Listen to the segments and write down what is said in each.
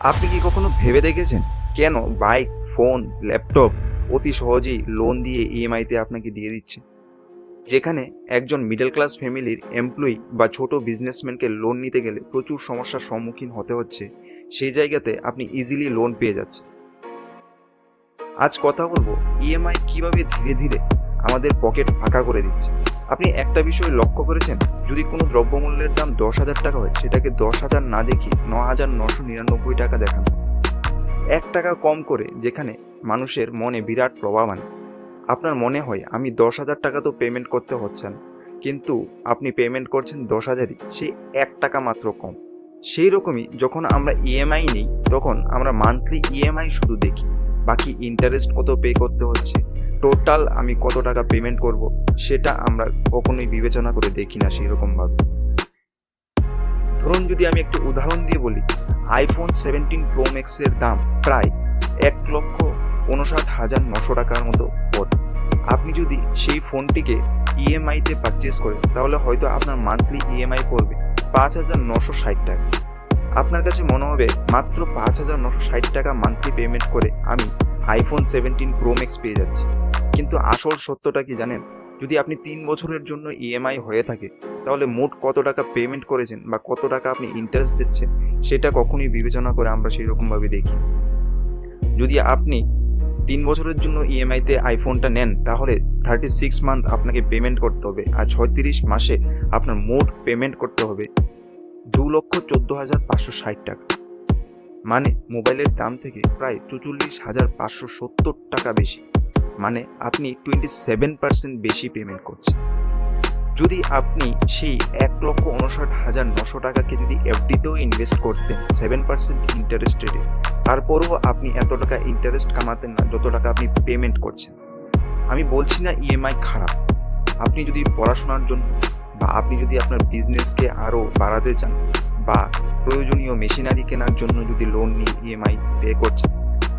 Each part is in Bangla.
আপনি কি কখনো ভেবে দেখেছেন? কেন বাইক, ফোন, ল্যাপটপ অতি সহজেই লোন দিয়ে ইএমআইতে আপনাকে দিয়ে দিচ্ছে? যেখানে একজন মিডল ক্লাস ফ্যামিলির এমপ্লয়ি বা ছোট বিজনেসম্যানকে লোন নিতে গেলে প্রচুর সমস্যার সম্মুখীন হতে হচ্ছে। সেই জায়গাতে আপনি ইজিলি লোন পেয়ে যাচ্ছেন। আজ কথা বলব ইএমআই কীভাবে ধীরে ধীরে আমাদের পকেট ফাঁকা করে দিচ্ছে। আপনি একটা বিষয় লক্ষ্য করেছেন? যদি কোনো দ্রব্যমূল্যের দাম দশ হাজার টাকা হয়, সেটাকে দশ হাজার না দেখি ন হাজার নশো নিরানব্বই টাকা দেখানো। এক টাকা কম করে, যেখানে মানুষের মনে বিরাট প্রভাব আনে। আপনার মনে হয়, আমি দশ হাজার টাকা তো পেমেন্ট করতে হচ্ছে না কিন্তু আপনি পেমেন্ট করছেন দশ হাজারই সেই এক টাকা মাত্র কম। সেই রকমই যখন আমরা ইএমআই নিই, তখন আমরা মান্থলি ইএমআই শুধু দেখি। বাকি ইন্টারেস্ট কত পে করতে হচ্ছে? টোটাল আমি কত টাকা পেমেন্ট করব, সেটা আমরা কখনোই বিবেচনা করে দেখি না সেই রকমভাবে ধরুন যদি আমি একটি উদাহরণ দিয়ে বলি আইফোন সেভেন্টিন প্রো ম্যাক্সের দাম প্রায় এক লক্ষ উনষাট হাজার নশো টাকার মতো পড়ে। আপনি যদি সেই ফোনটিকে ইএমআইতে পারচেস করেন, তাহলে হয়তো আপনার মান্থলি ইএমআই পড়বে পাঁচ হাজার নশো ষাট টাকা। আপনার কাছে মনে হবে মাত্র পাঁচ হাজার নশো ষাট টাকা মান্থলি পেমেন্ট করে আমি আইফোন সেভেন্টিন প্রো ম্যাক্স পেয়ে যাচ্ছি। কিন্তু আসল সত্যটা কি জানেন? যদি আপনি তিন বছরের জন্য ইএমআই হয়ে থাকে, তাহলে মোট কত টাকা পেমেন্ট করেছেন বা কত টাকা আপনি ইন্টারেস্ট দিচ্ছেন, সেটা কখনোই বিবেচনা করে আমরা সেই রকমভাবে দেখি যদি আপনি তিন বছরের জন্য ইএমআইতে আইফোনটা নেন, তাহলে থার্টি সিক্স মান্থ আপনাকে পেমেন্ট করতে হবে আর ছয়ত্রিশ মাসে আপনার মোট পেমেন্ট করতে হবে দু লক্ষ চোদ্দ হাজার পাঁচশো ষাট টাকা। মানে মোবাইলের দাম থেকে প্রায় চুচল্লিশ হাজার পাঁচশো সত্তর টাকা বেশি। মানে আপনি টোয়েন্টি সেভেন পার্সেন্ট বেশি পেমেন্ট করছেন। যদি আপনি সেই এক লক্ষ উনষাট হাজার নশো টাকাকে যদি এফডিতেও ইনভেস্ট করতেন সেভেন পার্সেন্ট ইন্টারেস্ট রেটে তারপরেও আপনি এত টাকা ইন্টারেস্ট কামাতেন না, যত টাকা আপনি পেমেন্ট করছেন। আমি বলছি না ইএমআই খারাপ। আপনি যদি পড়াশোনার জন্য বা আপনি যদি আপনার বিজনেসকে আরও বাড়াতে চান বা প্রয়োজনীয় মেশিনারি কেনার জন্য যদি লোন নিয়ে ইএমআই পে করছেন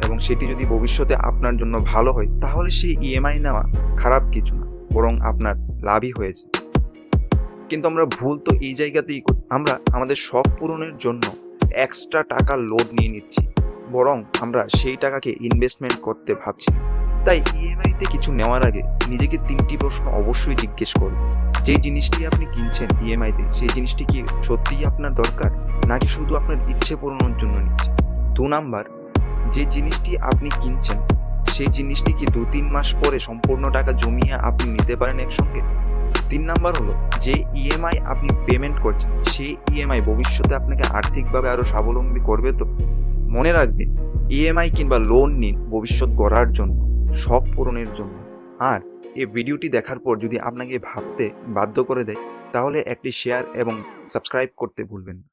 এবং সেটি যদি ভবিষ্যতে আপনার জন্য ভালো হয়, তাহলে সেই ইএমআই নেওয়া খারাপ কিছু না, বরং আপনার লাভই হয়েছে। কিন্তু আমরা ভুল তো এই জায়গাতেই করি। আমরা আমাদের শখ পূরণের জন্য এক্সট্রা টাকা লোড নিয়ে নিচ্ছি, বরং আমরা সেই টাকাকে ইনভেস্টমেন্ট করতে ভাবছি তাই ইএমআইতে কিছু নেওয়ার আগে নিজেকে তিনটি প্রশ্ন অবশ্যই জিজ্ঞেস করুন। যে জিনিসটি আপনি কিনছেন ইএমআইতে সেই জিনিসটি কি সত্যিই আপনার দরকার, নাকি শুধু আপনার ইচ্ছে পূরণের জন্য নিচ্ছে? দু নাম্বার যে জিনিসটি আপনি কিনছেন, সেই জিনিসটি কি দু তিন মাস পরে সম্পূর্ণ টাকা জমিয়ে আপনি নিতে পারেন একসঙ্গে? তিন নাম্বার হলো, যে ইএমআই আপনি পেমেন্ট করছেন, সেই ইএমআই ভবিষ্যতে আপনাকে আর্থিকভাবে আরও স্বাবলম্বী করবে তো? মনে রাখবেন ইএমআই কিংবা লোন নিন ভবিষ্যৎ গড়ার জন্য, শখ পূরণের জন্য। আর এই ভিডিওটি দেখার পর যদি আপনাকে ভাবতে বাধ্য করে দেয়, তাহলে একটি শেয়ার এবং সাবস্ক্রাইব করতে ভুলবেন না।